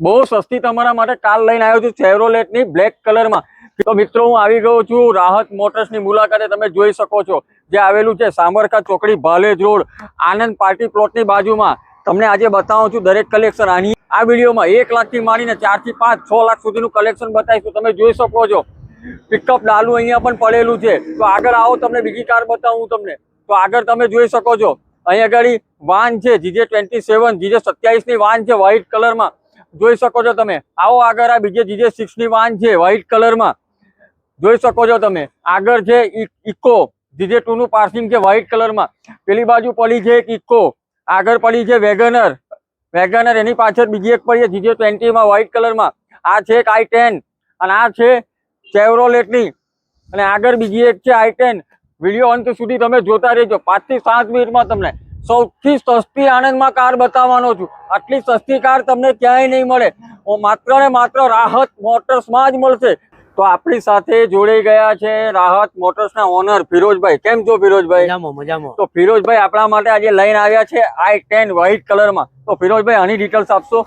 બહુ સસ્તી તમારા માટે કાલ લઈને આવ્યો છું ચેવરોલેટની બ્લેક કલરમાં તો મિત્રો, હું આવી ગયો છું રાહત મોટર્સની મુલાકાતે. તમે જોઈ શકો છો જે આવેલું છે સામરકા ચોકડી ભાલેજ રોડ, આનંદ પાર્ટી પ્લોટની બાજુમાં. તમને આજે બતાવું છું દરેક કલેક્શન આની. આ વિડીયોમાં એક લાખથી માંડીને ચારથી પાંચ, છ લાખ સુધીનું કલેક્શન બતાવીશું. તમે જોઈ શકો છો. પિકઅપ ડાલુ અહીંયા પણ પડેલું છે. તો આગળ આવો, તમને બીજી કાર બતાવું તમને. તો આગળ તમે જોઈ શકો છો. અહીંયા આગળ વાન છે, જીજે ટ્વેન્ટી સેવન જીજે સત્યાવીસની વાન છે વ્હાઇટ કલરમાં જોઈ શકો છો તમે. આવો આગળ આ બીજે જીજે સિક્સની વાન છે વ્હાઇટ કલરમાં જોઈ શકો છો તમે. આગળ છે ઇકો. જીજે ટુ નું પાર્સિંગ છે વ્હાઇટ કલરમાં પેલી બાજુ પડી છે એક ઇકો. આગળ પડી છે વેગનર. વેગનર એની પાછળ બીજી એક પડી છે જીજે ટ્વેન્ટીમાં વ્હાઇટ કલરમાં આ છે એક આઈ ટેન અને આ છે ચેવરોલેટની અને આગળ બીજી એક છે આઈ ટેન વીડિયો અંત સુધી તમે જોતા રહેજો. પાંચથી સાત મિનિટમાં તમને સૌથી સસ્તી આણંદમાં કાર બતાવવાનો છું. આટલી સસ્તી કાર તમને ક્યાંય નહીં મળે. માત્ર ને માત્ર રાહત મોટર્સમાં જ મળશે. તો આપણી સાથે જોડાઈ ગયા છે રાહત મોટર્સના ઓનર ફિરોજભાઈ. કેમ છો ફિરોજભાઈ? મજામાં તો ફિરોજભાઈ આપણા માટે આજે લઈને આવ્યા છે આઈ ટેન વ્હાઇટ કલરમાં. તો ફિરોજભાઈ આની ડિટેલ્સ આપશો?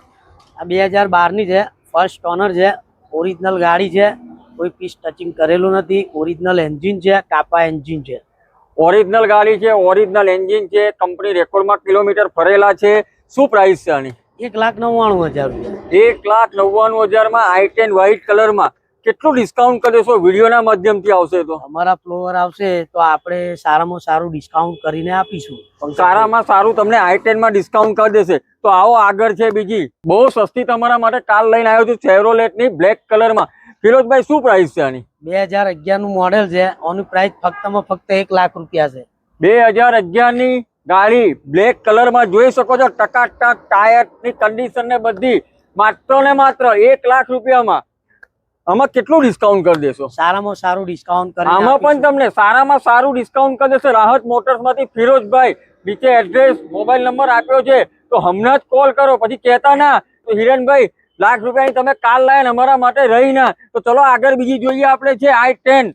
આ બે હજાર બારની છે. ફર્સ્ટ ઓનર છે. ઓરિજિનલ ગાડી છે. કોઈ પીસ ટચિંગ કરેલું નથી. ઓરિજિનલ એન્જિન છે. કાપા એન્જિન છે. ઓરિજિનલ ગાડી છે ઓરિજિનલ એન્જિન છે કંપની રેકોર્ડમાં કિલોમીટર ફરેલા છે. શું પ્રાઇસ છે આની? એક લાખ નવ્વાણું હજાર એક લાખ નવ્વાણું હજારમાં આઈ ટેન વ્હાઇટ કલરમાં કેટલું ડિસ્કાઉન્ટ કરી દેશો વિડીયોના માધ્યમથી આવશે તો. અમારા ફ્લોવર આવશે તો આપણે સારામાં સારું ડિસ્કાઉન્ટ કરીને આપીશું. સારામાં સારું તમને આઈ ટેનમાં ડિસ્કાઉન્ટ કરી દેશે. તો આવો આગળ છે બીજી. બહુ સસ્તી તમારા માટે કાર લઈને આવ્યો છું ચેવરોલેટની બ્લેક કલરમાં ફિરોજભાઈ શું પ્રાઇસ છે આની? બે હજાર અગિયારનું મોડેલ છે. આની પ્રાઇસ ફક્તમાં ફક્ત એક લાખ રૂપિયા છે. બે હજાર અગિયારની ગાડી બ્લેક કલરમાં જોઈ શકો છો ટકાટક ટાયરની કન્ડિશન ને બધી. માત્ર ને માત્ર એક લાખ રૂપિયામાં. આમાં કેટલું ડિસ્કાઉન્ટ કરી દેશો? સારામાં સારું ડિસ્કાઉન્ટ કરી આમાં પણ તમને સારામાં સારું ડિસ્કાઉન્ટ કરી દેશે રાહત મોટર્સમાંથી ફિરોજભાઈ. નીચે એડ્રેસ મોબાઈલ નંબર આપ્યો છે. તો હમણાં જ કોલ કરો. પછી કહેતા ના તો હિરેનભાઈ લાખ રૂપિયાની તમે કાર લાયા અમારા માટે રહી ના. તો ચલો આગળ બીજી જોઈએ આપણે છે આઈ ટેન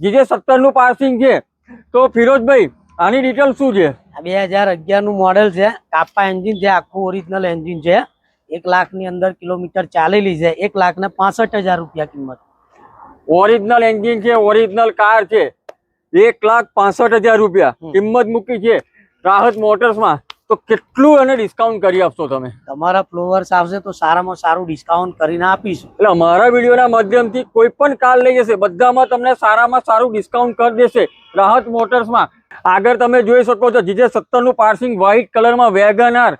જીજે સત્તરનું પાર્સિંગ છે. તો ફિરોજભાઈ આની ડિટેલ શું છે? આ બે હજાર અગિયારનું મોડેલ છે. કાપા એન્જિન છે આખું ઓરિજિનલ એન્જિન છે. એક લાખની અંદર કિલોમીટર ચાલેલી છે. એક લાખ ને પાસઠ હજાર રૂપિયા કિંમત. ઓરિજિનલ એન્જિન છે ઓરિજિનલ કાર છે. એક લાખ પાસઠ હજાર રૂપિયા. કિંમત મૂકી છે. રાહત મોટર્સમાં. તો કેટલું એને ડિસ્કાઉન્ટ કરી આપશો તમે? તમારા ફ્લોવર્સ આવશે તો સારામાં સારું ડિસ્કાઉન્ટ કરીને આપીશું. એટલે અમારા વિડીયોના માધ્યમથી કોઈ પણ કાર લઈ જશે બધામાં તમને સારામાં સારું ડિસ્કાઉન્ટ કરી દેશે રાહત મોટર્સમાં. આગળ તમે જોઈ શકો છો જીજે સત્તરનું પાર્સિંગ વ્હાઇટ કલરમાં વેગનાર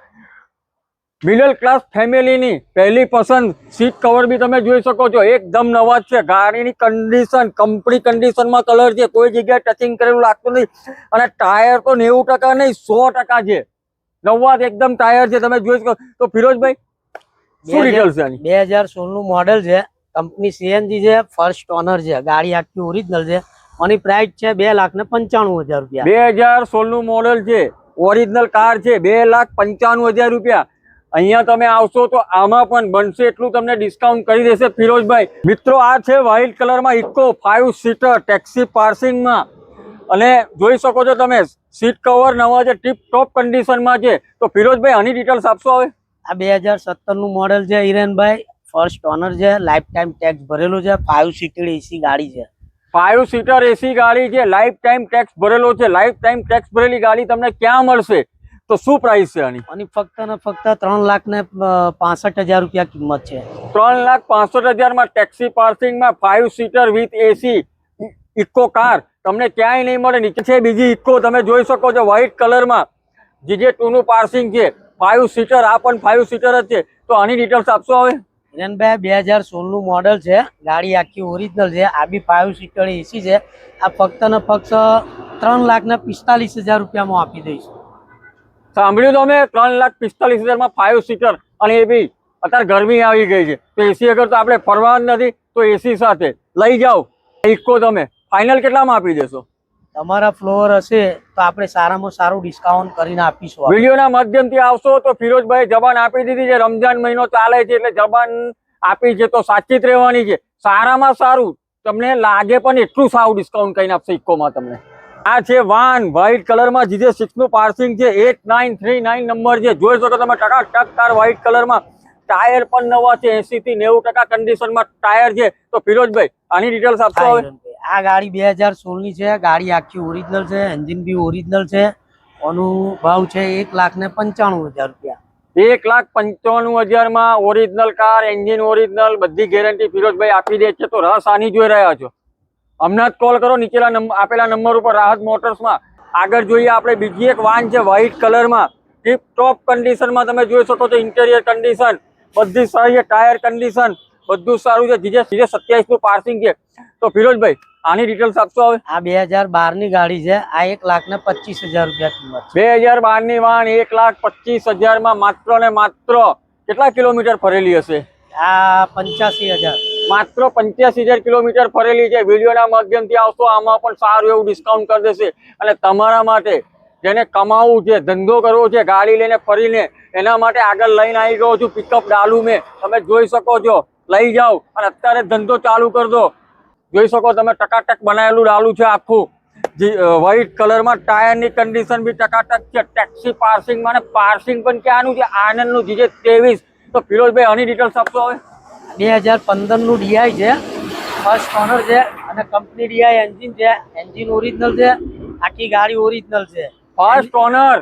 મિડલ ક્લાસ ફેમિલીની પહેલી પસંદ સીટ કવર બી તમે જોઈ શકો છો એકદમ નવા જ છે. ગાડીની કન્ડિશન કંપની કન્ડિશનમાં કલર છે કોઈ જગ્યાએ ટચિંગ કરેલું લાગતું નહીં. અને ટાયર તો નેવું ટકા નહીં સો ટકા છે. નવા જ એકદમ ટાયર છે તમે જોઈ શકો. તો ફિરોજભાઈ શું ડિટેલ્સ છે આની? બે હજાર સોળનું મોડેલ છે. કંપની સીએનજી છે ફર્સ્ટ ઓનર છે. ગાડી આખી ઓરિજિનલ છે. આની પ્રાઇસ છે બે લાખ ને પંચાણું હજાર રૂપિયા. બે હજાર સોળનું મોડેલ છે. ઓરિજિનલ કાર છે બે લાખ પંચાણું હજાર રૂપિયા. અહીંયા તમે આવશો તો આમાં પણ બનશે એટલું તમને ડિસ્કાઉન્ટ કરી દેશે ફિરોજભાઈ. મિત્રો આ છે વ્હાઇટ કલરમાં ઇકો ફાઇવ સીટર ટેક્સી પાર્સિંગમાં અને જોઈ શકો છો તમે સીટ કવર નવા છે ટીપ ટોપ કન્ડિશનમાં છે તો ફિરોજભાઈ આની ડિટેલ્સ આપશો હવે? આ બે હજાર સત્તરનું મોડેલ છે હિરેનભાઈ ફર્સ્ટ ઓનર છે લાઈફ ટાઈમ ટેક્સ ભરેલો છે ફાઇવ સીટેડ એસી ગાડી છે. ફાઇવ સીટર એસી ગાડી છે લાઈફ ટાઈમ ટેક્સ ભરેલો છે લાઈફ ટાઈમ ટેક્સ ભરેલી ગાડી તમને ક્યાં મળશે? તો શું પ્રાઇસ છે આની? આની ફક્ત ને ફક્ત ત્રણ લાખ ને પાસઠ હજાર રૂપિયા કિંમત છે. ત્રણ લાખ પાસઠ હજારમાં taxi પાર્સિંગમાં five seater with AC Eco car તમને ક્યાંય નહીં મળે નીચે છે બીજી ઇકો તમે જોઈ શકો છો વ્હાઇટ કલરમાં જીજે જે ટુનું પાર્સિંગ છે ફાઇવ સીટર આ પણ ફાઇવ સીટર જ છે. તો આની ડિટેલ્સ આપશો હવે? હિરેનભાઈ બે હજાર સોળનું મોડલ છે ગાડી આખી ઓરિજિનલ છે આ બી ફાઇવ સીટર એસી છે. આ ફક્ત ને ફક્ત ત્રણ લાખ ને પિસ્તાલીસ હજાર રૂપિયામાં આપી દઈશું. સાંભળ્યું તો અમે ત્રણ લાખ પિસ્તાલીસ હજારમાં ફાઇવ સીટર અને એ બી અત્યારે ગરમી આવી ગઈ છે. તો એસી અગર તો આપણે ફરવાનું નથી તો એસી સાથે લઈ જાઓ. ઇકો તમે. ફાઇનલ કેટલામાં આપી દેશો? તમારા ફ્લોર હશે તો આપણે સારામાં સારું ડિસ્કાઉન્ટ કરીને આપીશું. વિડીયોના માધ્યમથી આવશો તો ફિરોજભાઈ જબાન આપી દીધી છે. રમજાન મહિનો ચાલે છે એટલે જબાન આપી છે તો સાચી જ રહેવાની છે. સારામાં સારું. તમને લાગે પણ એટલું સારું ડિસ્કાઉન્ટ કરીને આપશે ઇકોમાં તમને. આ છે વાન. વ્હાઇટ કલરમાં જીજે સિક્સનું પાર્સિંગ છે. Eight nine three nine number છે. જોઈ શકો તમે ટકા ટક કાર વ્હાઇટ કલરમાં ટાયર પણ નવા છે એસી થી નેવું ટકા કન્ડિશનમાં ટાયર છે. તો ફિરોજભાઈ આની ડિટેલ્સ આપશો હવે? આ ગાડી બે હજાર સોળની છે ગાડી આખી ઓરિજિનલ છે એન્જિન બી ઓરિજિનલ છે. આનું ભાવ છે એક લાખ ને પંચાણું હજાર રૂપિયા. એક લાખ પંચાણું હજારમાં ઓરિજિનલ કાર એન્જિન ઓરિજિનલ બધી ગેરંટી ફિરોજભાઈ આપી દે છે. તો રસ આની જોઈ રહ્યા છો. હમણાં જ કોલ કરો નીચેલા આપેલા નંબર ઉપર રાહત મોટર્સમાં આગળ જોઈએ આપણે બીજી એક વાન છે વ્હાઇટ કલરમાં ટીપ ટોપ કન્ડિશનમાં તમે જોઈ શકો છો ઇન્ટેરિયર કન્ડિશન બધી સારી છે ટાયર કન્ડિશન બધું સારું છે. જીજે જીજે સત્યાવીસનું પાર્સિંગ છે. તો ફિરોજભાઈ આની ડિટેલ્સ આપશો હવે? આ બે હજાર બારની ગાડી છે. આ એક લાખ ને પચીસ હજાર રૂપિયા કિંમત બે હજાર બારની વાન એક લાખ પચીસ હજારમાં માત્ર ને માત્ર કેટલા કિલોમીટર ફરેલી હશે? આ પંચ્યાસી હજાર. માત્ર પંચ્યાસી હજાર કિલોમીટર ફરેલી છે. વિડીયોના માધ્યમથી આવશો. આમાં પણ સારું એવું ડિસ્કાઉન્ટ કરી દેશે. અને તમારા માટે જેને કમાવું છે, ધંધો કરવો છે, ગાડી લઈને ફરીને, એના માટે આગળ લઈને આવી ગયો છું પિકઅપ ડાલુ મેં. તમે જોઈ શકો છો, લઈ જાઓ અને અત્યારે ધંધો ચાલુ કરી દો. જોઈ શકો તમે ટકાટક બનાવેલું ડાલુ છે આખું. વ્હાઈટ કલરમાં ટાયરની કન્ડિશન બી ટકાટક છે. ટેક્સી પાર્સિંગ મને પાર્સિંગ પણ ક્યાંનું છે? આનંદનું જીજે ત્રેવીસ. તો ફિરોજભાઈ, આની ડિટેલ્સ આપશો હવે? બે હજાર પંદરનું ડીઆઈ છે. ફર્સ્ટ ઓનર છે અને કંપની ડીઆઈ એન્જિન છે. એન્જિન ઓરિજિનલ છે. આખી ગાડી ઓરિજિનલ છે. ફર્સ્ટ ઓનર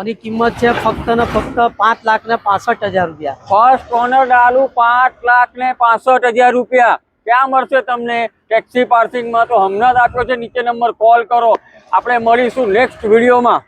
ઓની કિંમત છે ફક્ત ને ફક્ત પાંચ લાખ ને પાસઠ હજાર રૂપિયા. ફર્સ્ટ ઓનર ડાલુ પાંચ લાખ ને પાસઠ હજાર રૂપિયા. ક્યાં મળશે તમને? ટેક્સી પાર્સિંગમાં તો હમણાં જ આપ્યો છે. નીચે નંબર કોલ કરો. આપણે મળીશું નેક્સ્ટ વિડીયોમાં